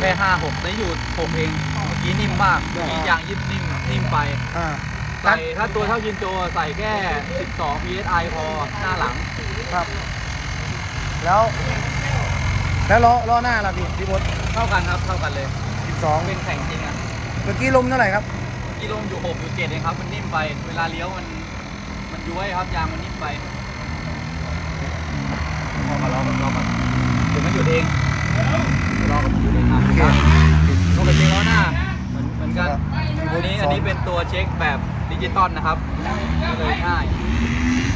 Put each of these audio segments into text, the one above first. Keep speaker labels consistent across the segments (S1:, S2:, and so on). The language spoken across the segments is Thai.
S1: แค่ห้าหกนี่อยู่หกเองเมื่อกี้นิ่มมากเมื่อกี้ยางยิบนิ่มนิ่มไป
S2: อ่า
S1: ใส่ถ้าตัวเท่ายินโจใส่แค่ 12 psi พอหน้าหลัง
S2: ครับ แล้ว แล้วล้อล้อหน้าล่ะพี่พี่บด
S1: เท่ากันครับเท่ากันเลย
S2: สิบสอง
S1: เป็นแข่งจริงอะ
S2: เมื่อกี้ลมเท่าไหร่ครับ
S1: กิโลมอยู่6อยู่7เองครับ มันนิ่มไป เวลาเลี้ยวมันมันย้วยครับยางมันนิ่มไปพอกันรอกันรอกัน เดี๋ยวมันหยุดเองรอกันหยุดเองครับ
S2: โอเค
S1: ปกติล้อหน้าเหมือนเหมือนกัน
S2: ครับ
S1: อันนี้อันนี้เป็นตัวเช็คแบบดิจิตอลนะครับก็เลยง่าย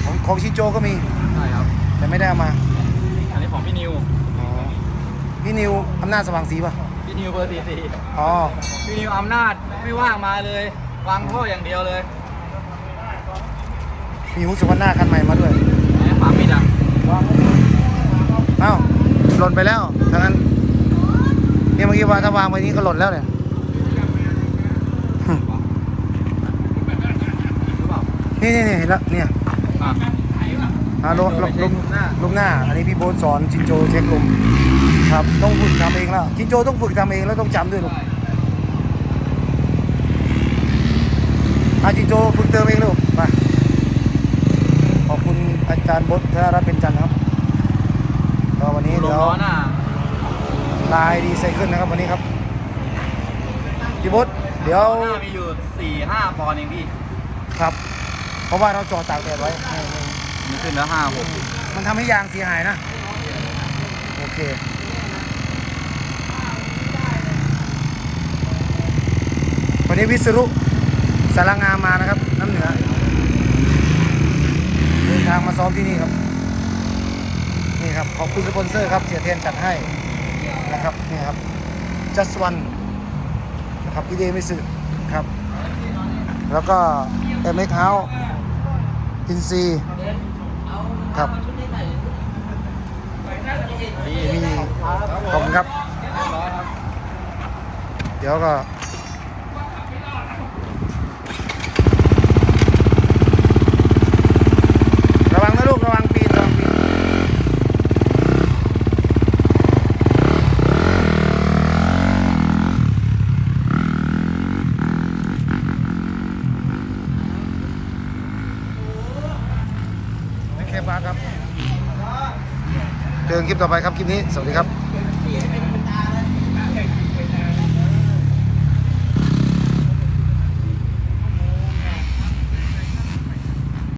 S2: ของของชิโจก็มี
S1: ใช่ครับ
S2: แต่ไม่ได้เอามา
S1: อันนี้ของพี่นิว
S2: อ๋อพี่นิวอำนาจสว่างสีป่ะ
S1: พี่นิวเบอร์สี่สี่
S2: อ๋อ
S1: พี่นิวอำนาจไม่ว่างมาเลยวางท่ออย่างเดียวเลย
S2: มีฮุกสุวรรณหน้าคันใหม่มาด้วย
S1: แหมฝาปิดอะ
S2: เอ้า หล่นไปแล้วถ้างั้นเนี่ยเมื่อกี้ว่าถ้าวางไปนี้ก็หล่นแล้วเนี่ยนี่นี่นี่เห็นแล้วเนี่ย
S1: อ่า
S2: ลมลมลม
S1: ลมหน้า
S2: ลมหน้า อันนี้พี่โบ๊ทสอนจินโจเช็คลมครับต้องฝึกทำเองแล้วจินโจต้องฝึกทำเองแล้วต้องจำด้วยลูก
S1: ใช่
S2: อาจินโจฝึกเติมเองลูกมาขอบคุณอาจารย์โบ๊ทธนรัตน์เป็นจันทร์ครับ
S1: ล
S2: เดี๋
S1: ง
S2: ยว
S1: ล้อหน้า
S2: ลายดีไซเคิลนะครับวันนี้ครับพี่โบ๊ทเดี๋ยว
S1: ล้อหน้ามีอยู่สี่ห้าปอนด์เองพี่
S2: ครับ เพราะว่าเราจอดตากแดดไว้ไม่ไม่
S1: มันขึ้นแล้วห้าหก
S2: มันทำให้ยางเสียหายนะ โอเควันนี้วิศรุสารงามมานะครับ น้ำเหนือเดินทางมาซ้อมที่นี่ครับนี่ ครับขอบคุณสปอนเซอร์ครับเสียเทนจัดให้นะครับนี่ครับ just one นะครับพี่เดมิสึครับ แล้วก็เอ็มเอ็กเฮาอินซีครับ
S1: ดี
S2: มีขอบคุณครับ
S1: ร้อยครับ
S2: เดี๋ยวก็ระวังนะลูก ระวังปีนระวังปีน ฟ้าครับ เจอกันคลิปต่อไปครับ คลิปนี้ สวัสดีครับ